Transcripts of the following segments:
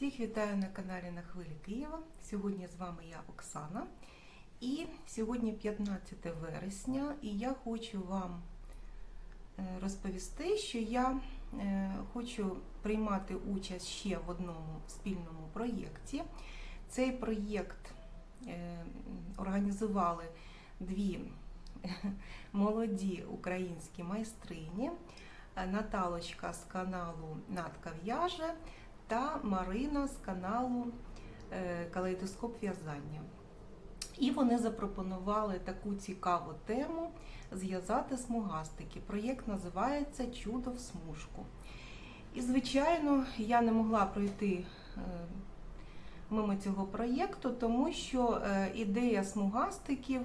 Всіх вітаю на каналі на хвилі Києва. Сьогодні з вами я Оксана. І сьогодні 15 вересня, і я хочу вам е, розповісти, що я е, хочу приймати участь ще в одному спільному проєкті. Цей проєкт е, організували дві молоді українські майстрині. Наталочка з каналу Натка в'яже та Марина з каналу е, Калейдоскоп в'язання. І вони запропонували таку цікаву тему зв'язати смугастики. Проєкт називається Чудо в смужку. І, звичайно, я не могла пройти е, мимо цього проєкту, тому що е, ідея смугастиків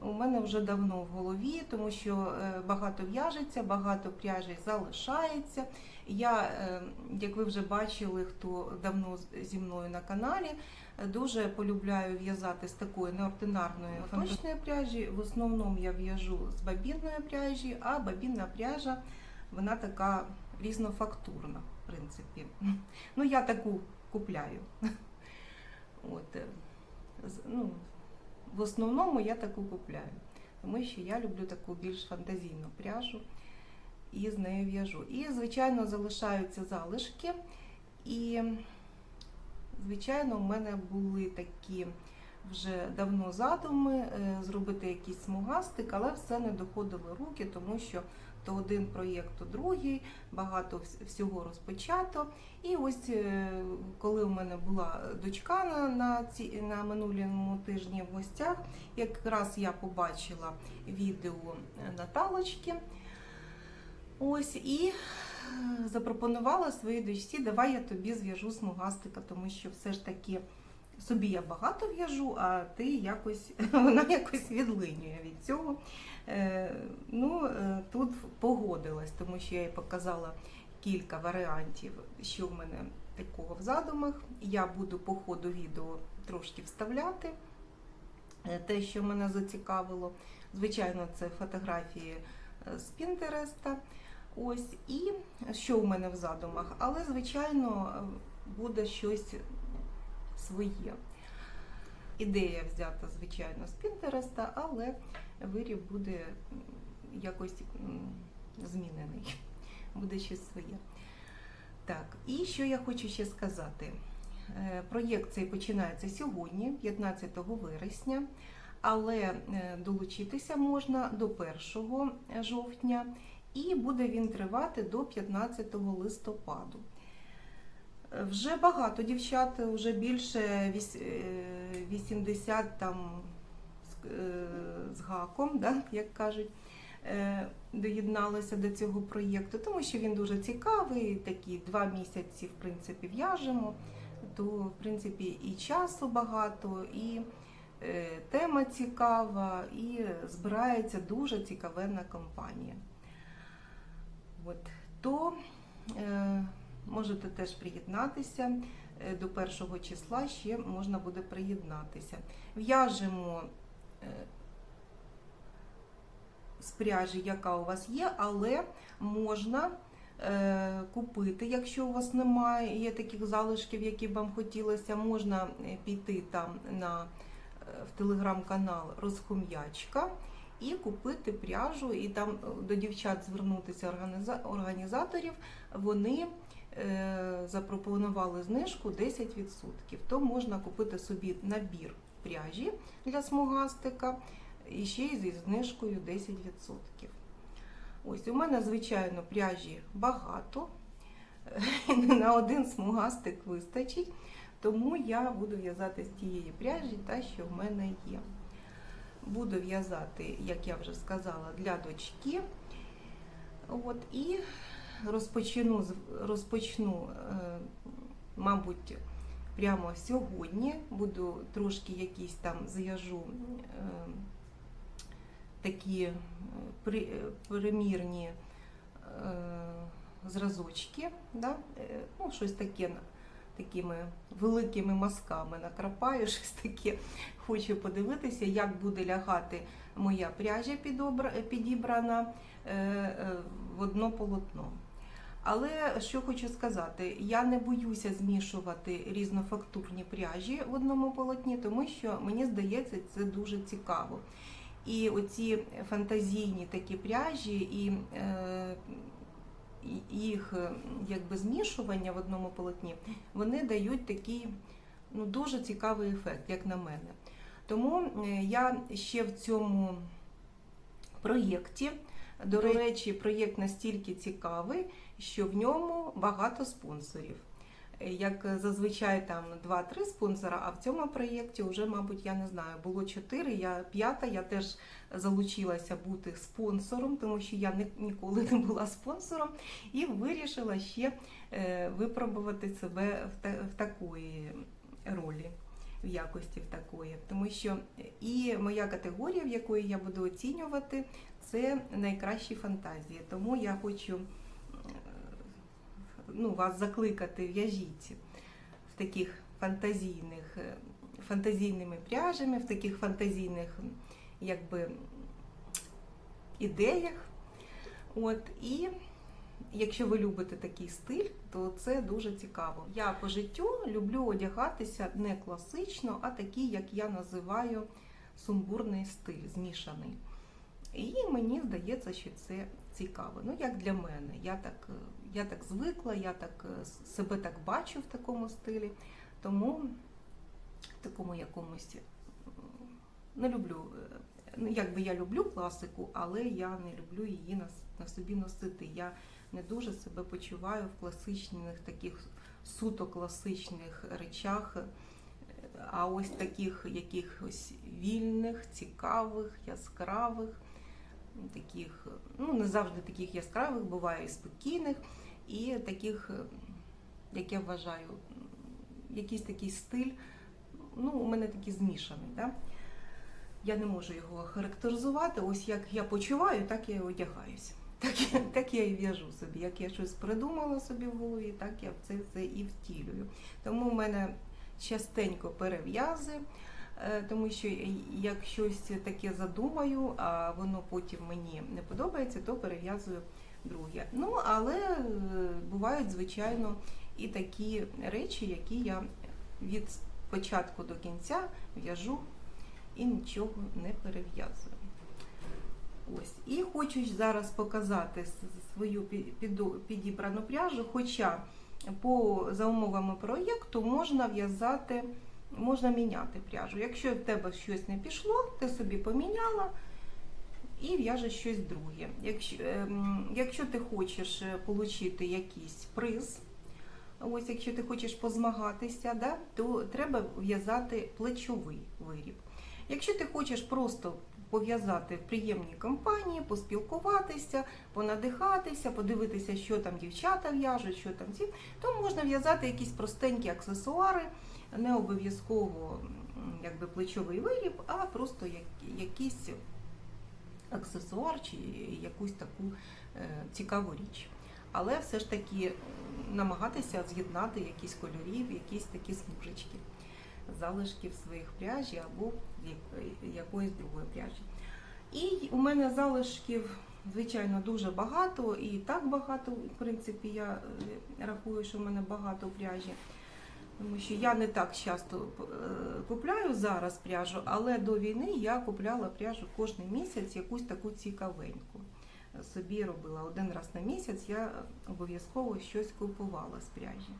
у мене вже давно в голові, тому що е, багато в'яжеться, багато пряжі залишається. Я, е, як ви вже бачили, хто давно зі мною на каналі, е, дуже полюбляю в'язати з такої неординарної фантичної пряжі. В основному я в'яжу з бабінної пряжі, а бабінна пряжа вона така різнофактурна, в принципі. Ну, я таку купляю. От, е, ну, в основному я таку купляю, тому що я люблю таку більш фантазійну пряжу і з нею в'яжу. І, звичайно, залишаються залишки. І, звичайно, в мене були такі вже давно задуми е, зробити якийсь смугастик, але все не доходило руки, тому що то один проєкт, то другий, багато всього розпочато. І ось е, коли у мене була дочка на, на, ці, на минулому тижні в гостях, якраз я побачила відео Наталочки. Ось і е, запропонувала своїй дочці, давай я тобі зв'яжу смугастика, тому що все ж таки собі я багато в'яжу, а ти якось вона якось відлинює від цього. Е, ну, е, тут погодилась, тому що я їй показала кілька варіантів, що в мене такого в задумах. Я буду по ходу відео трошки вставляти е, те, що мене зацікавило. Звичайно, це фотографії з Пінтереста. Ось і що у мене в задумах, але звичайно буде щось своє. Ідея взята, звичайно, з Пінтереста, але виріб буде якось змінений. Буде щось своє. Так, і що я хочу ще сказати. Е, Проєкт цей починається сьогодні, 15 вересня, але е, долучитися можна до 1 жовтня і буде він тривати до 15 листопаду. Е, Вже багато дівчат, вже більше е, 80 там з- е, гаком, да, як кажуть, е, доєдналися до цього проєкту, тому що він дуже цікавий, такі два місяці, в принципі, в'яжемо, то, в принципі, і часу багато, і е, тема цікава, і збирається дуже цікавенна компанія. От, то е, можете теж приєднатися. Е, До першого числа ще можна буде приєднатися. В'яжемо е, з пряжі, яка у вас є, але можна е, купити, якщо у вас немає, таких залишків, які б вам хотілося, можна піти там на, в телеграм-канал Розхом'ячка і купити пряжу, і там до дівчат звернутися організаторів, вони запропонували знижку 10%. То можна купити собі набір пряжі для смугастика і ще й зі знижкою 10%. Ось у мене, звичайно, пряжі багато. На один смугастик вистачить, тому я буду в'язати з тієї пряжі, та, що в мене є. Буду в'язати, як я вже сказала, для дочки. От, і розпочну, розпочну, е, мабуть, прямо сьогодні. Буду трошки якісь там зв'яжу е, такі е, при- примірні зразочки, да? ну, щось таке такими великими мазками накрапаю, щось таке. Хочу подивитися, як буде лягати моя пряжа підібрана в одно полотно. Але що хочу сказати, я не боюся змішувати різнофактурні пряжі в одному полотні, тому що мені здається, це дуже цікаво. І оці фантазійні такі пряжі і е, їх якби змішування в одному полотні, вони дають такий ну, дуже цікавий ефект, як на мене. Тому е, я ще в цьому проєкті, до речі, проєкт настільки цікавий, що в ньому багато спонсорів. Е, Як зазвичай там 2-3 спонсора, а в цьому проєкті вже, мабуть, я не знаю, було 4, я п'ята, я теж залучилася бути спонсором, тому що я ні- ніколи не була спонсором, і вирішила ще е, випробувати себе в такої ролі, в якості в такої. Тому що і моя категорія, в якої я буду оцінювати, це найкращі фантазії. Тому я хочу е, ну, вас закликати, в'яжіть в таких фантазійних, е, фантазійними пряжами, в таких фантазійних якби, ідеях. От, і якщо ви любите такий стиль, то це дуже цікаво. Я по життю люблю одягатися не класично, а такий, як я називаю, сумбурний стиль, змішаний. І мені здається, що це цікаво. Ну, як для мене. Я так, е, я так звикла, я так е, себе так бачу в такому стилі. Тому в такому якомусь не люблю. е, Ну, якби я люблю класику, але я не люблю її на, на собі носити. Я не дуже себе почуваю в класичних таких суто класичних речах. Е, А ось таких якихось вільних, цікавих, яскравих, таких, ну не завжди таких яскравих, буває і спокійних, і таких, е, як я вважаю, якийсь такий стиль, ну, у мене такий змішаний. Да? Я не можу його характеризувати. Ось як я почуваю, так я і одягаюся. Так, я- так я і в'яжу собі. Як я щось придумала собі в голові, так я це все і втілюю. Тому в мене частенько перев'язи, е, тому що як щось таке задумаю, а воно потім мені не подобається, то перев'язую друге. Ну, але е, бувають, звичайно, і такі речі, які я від початку до кінця в'яжу і нічого не перев'язую. Ось. І хочу зараз показати свою підібрану пряжу, хоча по за умовами проєкту можна в'язати, можна міняти пряжу. Якщо в тебе щось не пішло, ти собі поміняла і в'яжеш щось друге. Якщо, ем, якщо ти хочеш е, отримати якийсь приз, ось якщо ти хочеш позмагатися, да, то треба в'язати плечовий виріб. Якщо ти хочеш просто пов'язати в приємній компанії, поспілкуватися, понадихатися, подивитися, що там дівчата в'яжуть, що там ці, то можна в'язати якісь простенькі аксесуари, не обов'язково якби плечовий виріб, а просто як- якийсь аксесуар чи якусь таку е, цікаву річ. Але все ж таки намагатися з'єднати якісь кольорів, якісь такі смужечки, залишків своїх пряжі або якоїсь другої пряжі. І у мене залишків, звичайно, дуже багато, і так багато, в принципі, я е, рахую, що в мене багато пряжі. Тому що я не так часто е, купляю зараз пряжу, але до війни я купляла пряжу кожен місяць якусь таку цікавеньку. Собі робила один раз на місяць, я обов'язково щось купувала з пряжі.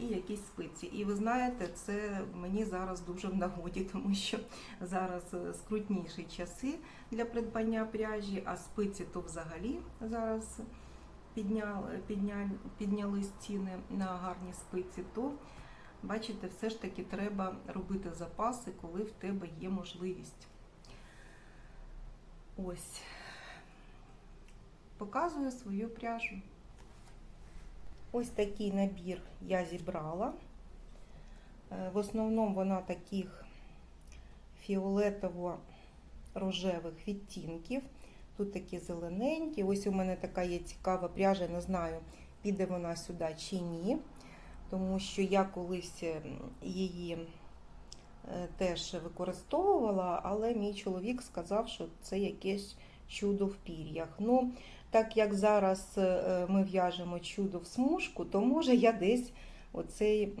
І якісь спиці. І ви знаєте, це мені зараз дуже в нагоді, тому що зараз е, скрутніші часи для придбання пряжі, а спиці то взагалі зараз підняли, підняли, піднялись ціни на гарні спиці, то бачите, все ж таки треба робити запаси, коли в тебе є можливість. Ось. Показую свою пряжу. Ось такий набір я зібрала. Е, В основному вона таких фіолетово-рожевих відтінків. Тут такі зелененькі. Ось у мене така є цікава пряжа, не знаю, піде вона сюди чи ні. Тому що я колись ем, її е, теж використовувала, але мій чоловік сказав, що це якесь чудо в пір'ях. Ну, так як зараз е, ми в'яжемо чудо в смужку, то може я десь оцей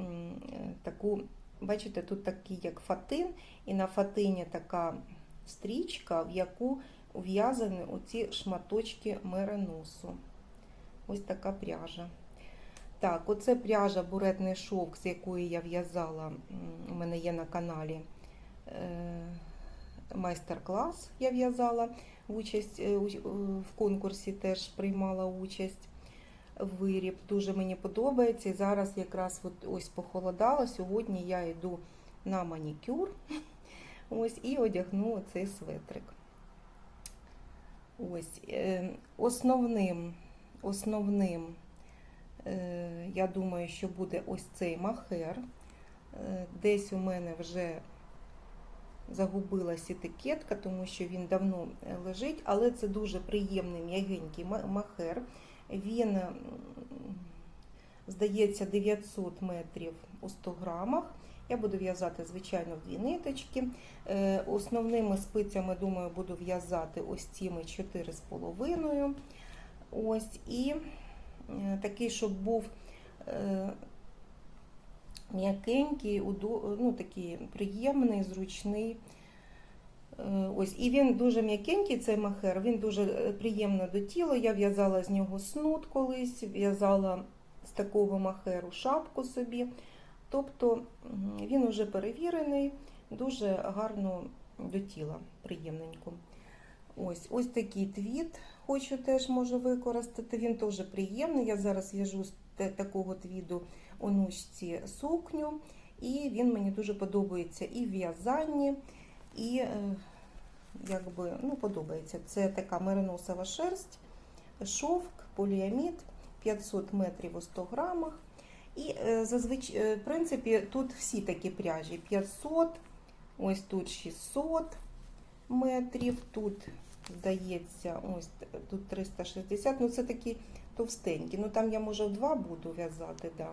таку, бачите, тут такий як фатин, і на фатині така стрічка, в яку в'язані оці шматочки мериносу. Ось така пряжа. Так, оце пряжа буретний шовк, з якої я в'язала. У мене є на каналі е, майстер-клас. Я в'язала участь е, в конкурсі, теж приймала участь. Виріб дуже мені подобається. І зараз якраз от ось похолодало. Сьогодні я йду на манікюр. Ось і одягну цей светрик. Ось е, основним, основним, е, я думаю, що буде ось цей махер. Е, Десь у мене вже загубилась етикетка, тому що він давно е, лежить, але це дуже приємний м'ягенький махер. Він, здається, 900 метрів у 100 грамах. Я буду в'язати, звичайно, в дві ниточки. Е, Основними спицями, думаю, буду в'язати ось цими 4,5. Ось, і е, такий, щоб був м'якенький, ну, такий приємний, зручний. Е, Ось, і він дуже м'якенький, цей махер, він дуже е, приємно до тіла. Я в'язала з нього снуд колись, в'язала з такого махеру шапку собі. Тобто він вже перевірений, дуже гарно до тіла, приємненько. Ось, ось такий твіт хочу теж можу використати. Він теж приємний. Я зараз в'яжу з такого твіду у нучці сукню, і він мені дуже подобається і в в'язанні, і е, якби, ну, подобається. Це така мериносова шерсть, шовк, поліамід, 500 метрів у 100 грамах. І е, зазвичай, е, в принципі, тут всі такі пряжі 500, ось тут 600 метрів, тут, здається, ось тут 360, ну це такі товстенькі. Ну там я може в два буду в'язати, да,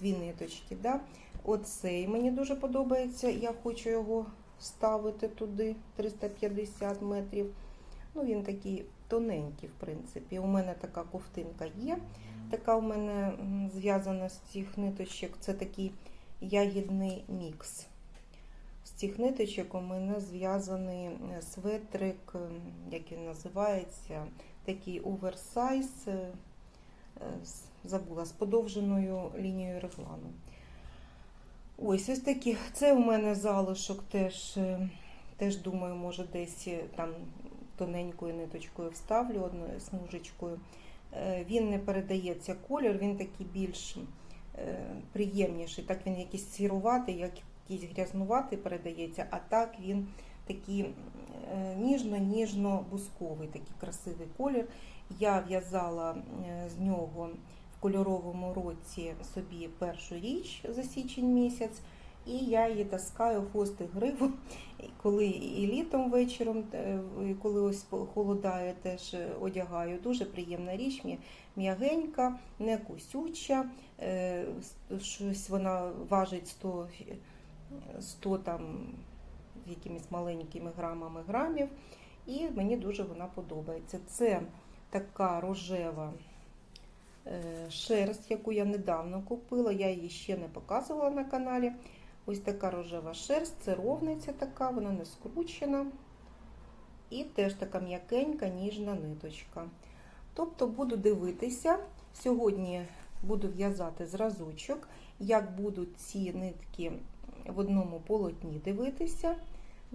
дві ниточки. Да. Оцей мені дуже подобається, я хочу його вставити туди, 350 метрів. Ну, він такий тоненький, в принципі. У мене така ковтинка є. Така у мене зв'язана з цих ниточок. Це такий ягідний мікс. З цих ниточок у мене зв'язаний е, светрик, як він називається, такий оверсайз, е, забула, з подовженою лінією реглану. Ось ось такі. Це у мене залишок теж, е, теж думаю, може десь е, там тоненькою ниточкою вставлю одною смужечкою. Е, Він не передається колір, він такий більш е, приємніший. Так він якийсь сіруватий, якийсь грязнуватий передається, а так він такий е, ніжно-ніжно-бусковий, такий красивий колір. Я в'язала е, з нього в кольоровому році собі першу річ за січень місяць. І я її таскаю хвости гриву, коли і літом вечором, е, коли ось холодає, теж одягаю. Дуже приємна річ, м'ягенька, не кусюча. е, Щось вона важить 100, е, 100 там якимись маленькими грамами грамів. І мені дуже вона подобається. Це така рожева е, шерсть, яку я недавно купила. Я її ще не показувала на каналі. Ось така рожева шерсть, це ровниця така, вона не скручена. І теж така м'якенька, ніжна ниточка. Тобто буду дивитися. Сьогодні буду в'язати зразочок, як будуть ці нитки в одному полотні дивитися,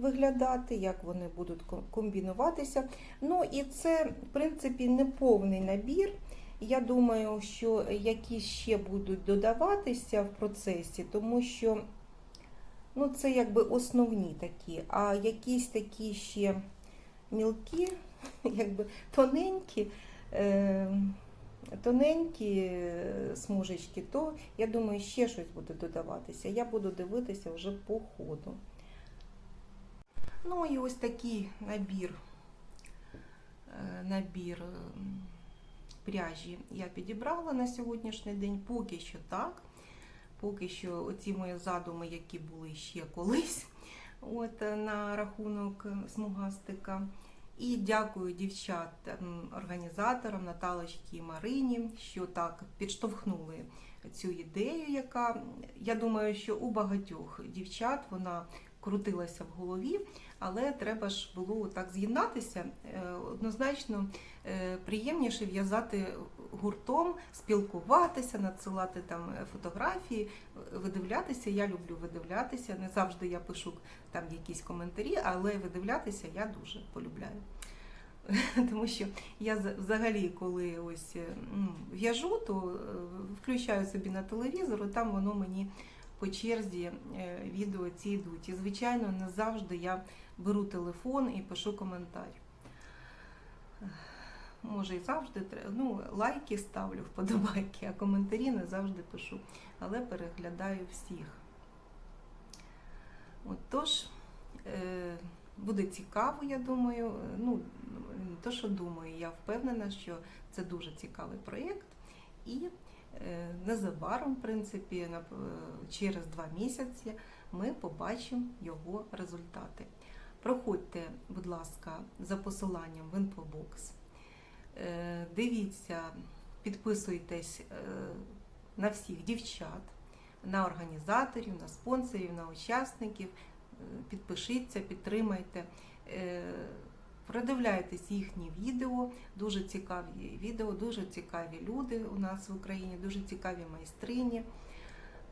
виглядати, як вони будуть комбінуватися. Ну і це, в принципі, не повний набір. Я думаю, що які ще будуть додаватися в процесі, тому що ну, це якби основні такі, а якісь такі ще мілкі, якби тоненькі, е, тоненькі е, смужечки, то я думаю, ще щось буде додаватися. Я буду дивитися вже по ходу. Ну і ось такий набір, е, набір ем, пряжі я підібрала на сьогоднішній день. Поки що так. Поки що оці мої задуми, які були ще колись, от е, на рахунок е, смугастика. І дякую дівчатам, організаторам Наталочці і Марині, що так підштовхнули цю ідею, яка я думаю, що у багатьох дівчат вона крутилася в голові, але треба ж було так з'єднатися. Е, Однозначно е, приємніше в'язати гуртом, спілкуватися, надсилати там фотографії, видивлятися. Я люблю видивлятися. Не завжди я пишу там якісь коментарі, але видивлятися я дуже полюбляю. Тому що я взагалі, коли ось е, ну, в'яжу, то е, включаю собі на телевізор, і там воно мені по черзі е, відео ці йдуть. І, звичайно, не завжди я беру телефон і пишу коментар. Може, і завжди. Ну, лайки ставлю, вподобайки, а коментарі не завжди пишу, але переглядаю всіх. От, тож, е, буде цікаво, я думаю. Ну, не то, що думаю, я впевнена, що це дуже цікавий проєкт. І незабаром, в принципі, е, через два місяці ми побачимо його результати. Проходьте, будь ласка, за посиланням в інфобокс. Е, Дивіться, підписуйтесь е, на всіх дівчат, на організаторів, на спонсорів, на учасників. Е, Підпишіться, підтримайте. Продивляйтесь їхні відео, дуже цікаві відео, дуже цікаві люди у нас в Україні, дуже цікаві майстрині,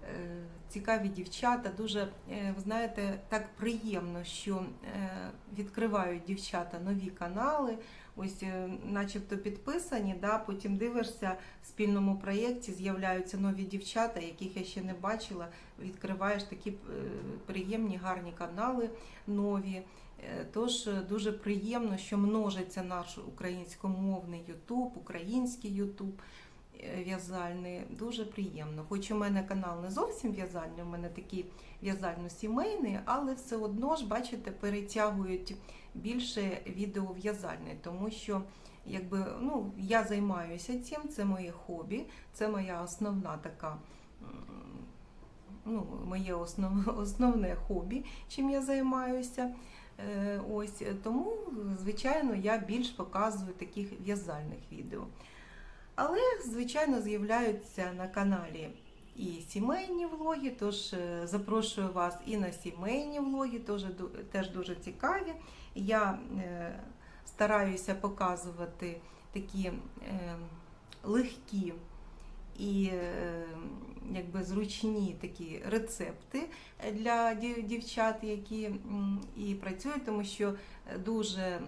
е, цікаві дівчата. Дуже, е, ви знаєте, так приємно, що е, відкривають дівчата нові канали, ось начебто підписані, да, потім дивишся в спільному проєкті, з'являються нові дівчата, яких я ще не бачила. Відкриваєш такі приємні, гарні канали нові. Е, Тож е, дуже приємно, що множиться наш українськомовний Ютуб, український Ютуб е, в'язальний. Дуже приємно. Хоч у мене канал не зовсім в'язальний, у мене такий в'язально-сімейний, але все одно ж, бачите, перетягують більше відео в'язальне, тому що якби, ну, я займаюся цим, це моє хобі, це моя основна така. Ну, моє основ, основне хобі, чим я займаюся. Е, Ось тому, звичайно, я більш показую таких в'язальних відео. Але, звичайно, з'являються на каналі і сімейні влоги, тож е, запрошую вас і на сімейні влоги, теж, теж дуже цікаві. Я е, стараюся показувати такі легкі і е, якби зручні такі рецепти для дівчат, які і працюють, тому що дуже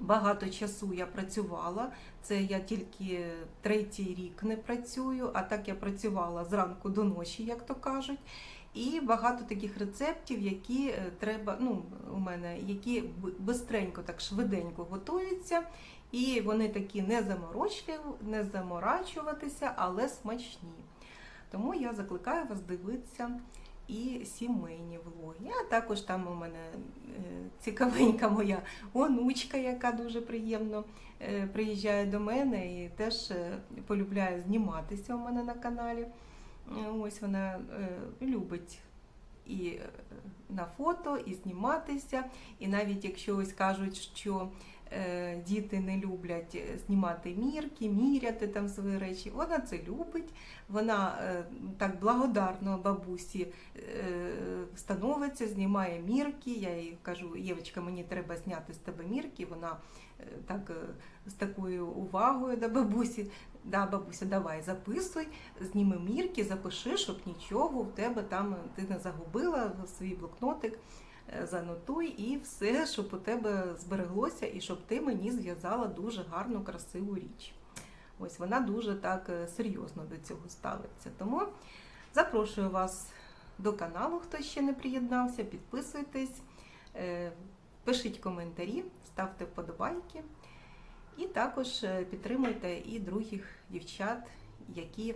багато часу я працювала. Це я тільки третій рік не працюю, а так я працювала зранку до ночі, як то кажуть. І багато таких рецептів, які е, треба, ну, у мене, які бистренько, так швиденько готуються, і вони такі не заморочливі, не заморачуватися, але смачні. Тому я закликаю вас дивитися і сімейні влоги. А також там у мене е, цікавенька моя онучка, яка дуже приємно е, приїжджає до мене і теж е, полюбляє зніматися у мене на каналі. Ось вона любить і на фото, і зніматися. І навіть якщо ось кажуть, що діти не люблять е, знімати мірки, міряти там свої речі, вона це любить. Вона е, так благодарно бабусі е, становиться, знімає мірки. Я їй кажу, Євочка, мені треба зняти з тебе мірки. Вона е, так е, з такою увагою до бабусі. Да, бабуся, давай записуй, зніми мірки, запиши, щоб нічого в тебе там ти не загубила свій блокнотик. Е, Занотуй і все, щоб у тебе збереглося, і щоб ти мені зв'язала дуже гарну, красиву річ. Ось вона дуже так е, серйозно до цього ставиться. Тому запрошую вас до каналу, хто ще не приєднався, підписуйтесь, е, пишіть коментарі, ставте вподобайки. І також підтримуйте і других дівчат, які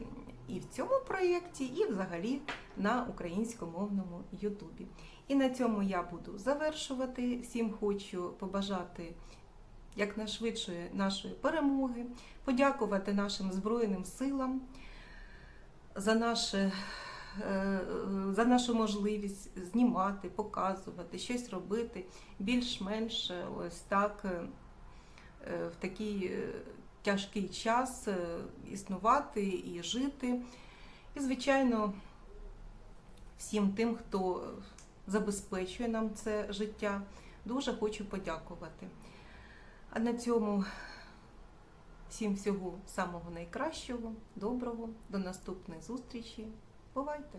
і в цьому проєкті, і взагалі на українськомовному Ютубі. І на цьому я буду завершувати. Всім хочу побажати якнайшвидшої нашої перемоги, подякувати нашим Збройним силам за наше е, за нашу можливість знімати, показувати, щось робити більш-менш е, ось так е, в такий тяжкий час існувати і жити. І, звичайно, всім тим, хто забезпечує нам це життя, дуже хочу подякувати. А на цьому всім всього самого найкращого, доброго, до наступної зустрічі. Бувайте!